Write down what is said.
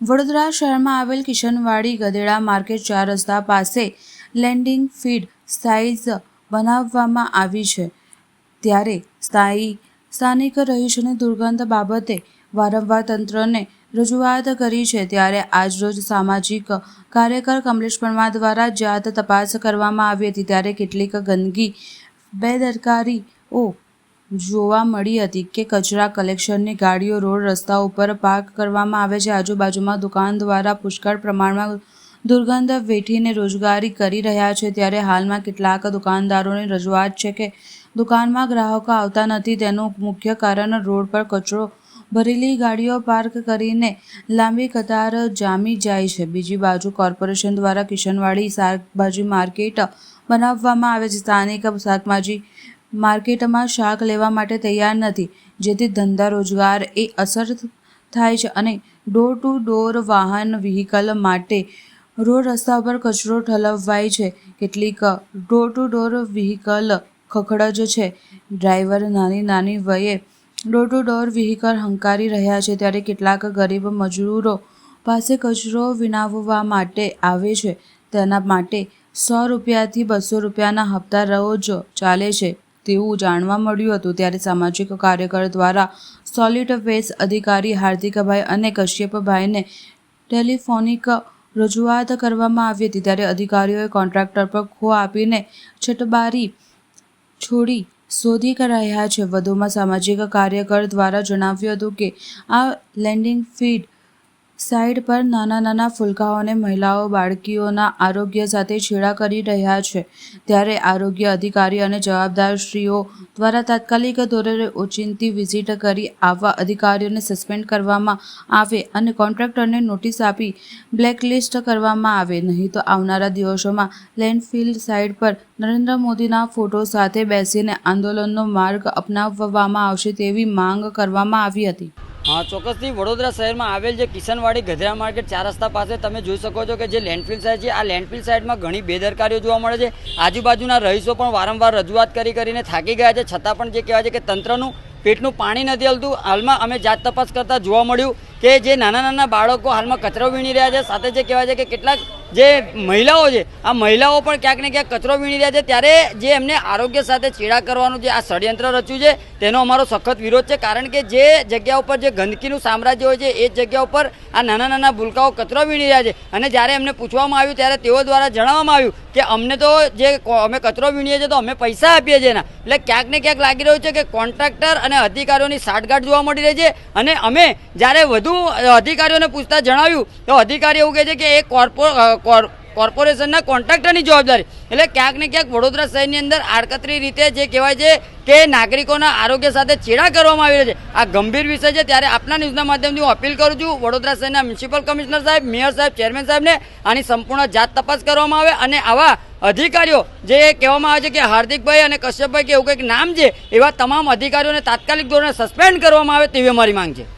વડોદરા શહેરમાં આવેલ કિશનવાડી ગધેડા માર્કેટ ચાર રસ્તા પાસે લેન્ડિંગ ફીડ સાઇઝ બનાવવામાં આવી છે. ત્યારે સ્થાયી, સ્થાનિક રહીશોની દુર્ગંધ બાબતે વારંવાર તંત્રને રજૂઆત કરી છે. ત્યારે આજરોજ સામાજિક કાર્યકર કમલેશ પરમાર દ્વારા જાત તપાસ કરવામાં આવી હતી. ત્યારે કેટલીક ગંદકી, બેદરકારીઓ જોવા મળી હતી કે કચરા કલેક્શનની ગાડીઓ રોડ રસ્તા ઉપર પાર્ક કરવામાં આવે છે. આજુબાજુમાં દુકાન દ્વારા પુષ્કળ પ્રમાણમાં દુર્ગંધ વેઠીને રોજગારી કરી રહ્યા છે. ત્યારે હાલમાં કેટલાક દુકાનદારોની રજૂઆત છે કે દુકાનમાં ગ્રાહકો આવતા નથી. તેનું મુખ્ય કારણ રોડ પર કચરો ભરેલી ગાડીઓ પાર્ક કરીને લાંબી કતાર જામી જાય છે. બીજી બાજુ કોર્પોરેશન દ્વારા કિશનવાડી શાકભાજી માર્કેટ બનાવવામાં આવે છે. સ્થાનિક શાકભાજી માર્કેટમાં શાક લેવા માટે તૈયાર નથી, જેથી ધંધા રોજગાર એ અસર થાય છે અને ડોર ટુ ડોર વાહન વ્હીકલ માટે રોડ રસ્તા પર કચરો ઠલવાય છે. કેટલીક ડોર ટુ ડોર વ્હીકલ ખખડજ છે. ડ્રાઈવર નાની નાની વયે ડોર ટુ ડોર વ્હીકલ હંકારી રહ્યા છે, ત્યારે કેટલાક ગરીબ મજૂરો પાસે કચરો વિનાવવા માટે આવે છે. તેના માટે સો રૂપિયાથી બસો રૂપિયાના હપ્તા રોજ ચાલે છે. તેવું જાણવા મળ્યું હતું ત્યારે સામાજિક કાર્યકર દ્વારા સોલિડ વેસ્ટ અધિકારી હાર્દિકભાઈ અને કશ્યપભાઈને ટેલિફોનિક રજૂઆત કરવામાં આવી હતી ત્યારે અધિકારીઓએ કોન્ટ્રાક્ટર પર ખો આપીને છટબારી છોડી શોધી રહ્યા છે. વધુમાં સામાજિક કાર્યકર દ્વારા જણાવ્યું હતું કે આ લેન્ડિંગ ફીડ સાઇટ પર નાના નાના ફુલકાઓને મહિલાઓ, બાળકીઓના આરોગ્ય સાથે છેડા કરી રહ્યા છે. ત્યારે આરોગ્ય અધિકારી અને જવાબદારશ્રીઓ દ્વારા તાત્કાલિક ધોરણે ઓચિંતી વિઝિટ કરી આવા અધિકારીઓને સસ્પેન્ડ કરવામાં આવે અને કોન્ટ્રાક્ટરને નોટિસ આપી બ્લેકલિસ્ટ કરવામાં આવે. નહીં તો આવનારા દિવસોમાં લેન્ડફિલ્ડ સાઇટ પર નરેન્દ્ર મોદીના ફોટો સાથે બેસીને આંદોલનનો માર્ગ અપનાવવામાં આવશે તેવી માંગ કરવામાં આવી હતી. હા, ચોક્કસથી વડોદરા શહેરમાં આવેલ જે કિશનવાડી ગધરા માર્કેટ ચાર રસ્તા પાસે તમે જોઈ શકો છો કે જે લેન્ડફિલ સાઇડ છે, આ લેન્ડફિલ સાઇડમાં ઘણી બેદરકારીઓ જોવા મળે છે. આજુબાજુના રહીશો પણ વારંવાર રજૂઆત કરી કરીને થાકી ગયા છે. છતાં પણ જે કહેવાય છે કે તંત્રનું પેટનું પાણી નથી હલતું. હાલમાં અમે જાત તપાસ કરતાં જોવા મળ્યું કે જે નાના નાના બાળકો હાલમાં કચરો વીણી રહ્યા છે. સાથે જે કહેવાય છે કે કેટલાક જે મહિલાઓ છે, આ મહિલાઓ પણ ક્યાંક ને ક્યાંક કચરો વીણી રહ્યા છે. ત્યારે જે એમને આરોગ્ય સાથે ચેડા કરવાનું જે આ ષડયંત્ર રચ્યું છે, તેનો અમારો સખત વિરોધ છે. કારણ કે જે જગ્યા ઉપર જે ગંદકીનું સામ્રાજ્ય હોય છે, એ જગ્યા ઉપર આ નાના નાના ભૂલકાઓ કચરો વીણી રહ્યા છે. અને જ્યારે એમને પૂછવામાં આવ્યું, ત્યારે તેઓ દ્વારા જણાવવામાં આવ્યું કે અમને તો જે અમે કચરો વીણીએ છીએ તો અમે પૈસા આપીએ છીએ એના. એટલે ક્યાંક ને ક્યાંક લાગી રહ્યું છે કે કોન્ટ્રાક્ટર અને અધિકારીઓની સાઠગાંઠ જોવા મળી રહી છે. અને અમે જ્યારે વધુ અધિકારીઓને પૂછતા જણાવ્યું, તો અધિકારી એવું કહે છે કે એ કોર્પો કોર્પોરેશનના કોન્ટ્રાક્ટરની જવાબદારી. એટલે ક્યાંક ને ક્યાંક વડોદરા શહેરની અંદર આડકતરી રીતે જે કહેવાય છે કે નાગરિકોના આરોગ્ય સાથે ચેડા કરવામાં આવી રહ્યા છે. આ ગંભીર વિષય છે, ત્યારે આપના ન્યૂઝના માધ્યમથી હું અપીલ કરું છું, વડોદરા શહેરના મ્યુનિસિપલ કમિશનર સાહેબ, મેયર સાહેબ, ચેરમેન સાહેબને આની સંપૂર્ણ જાત તપાસ કરવામાં આવે અને આવા અધિકારીઓ જે કહેવામાં આવે છે કે હાર્દિકભાઈ અને કશ્યપભાઈ કે એવું કંઈક નામ છે, એવા તમામ અધિકારીઓને તાત્કાલિક ધોરણે સસ્પેન્ડ કરવામાં આવે તેવી અમારી માંગ છે.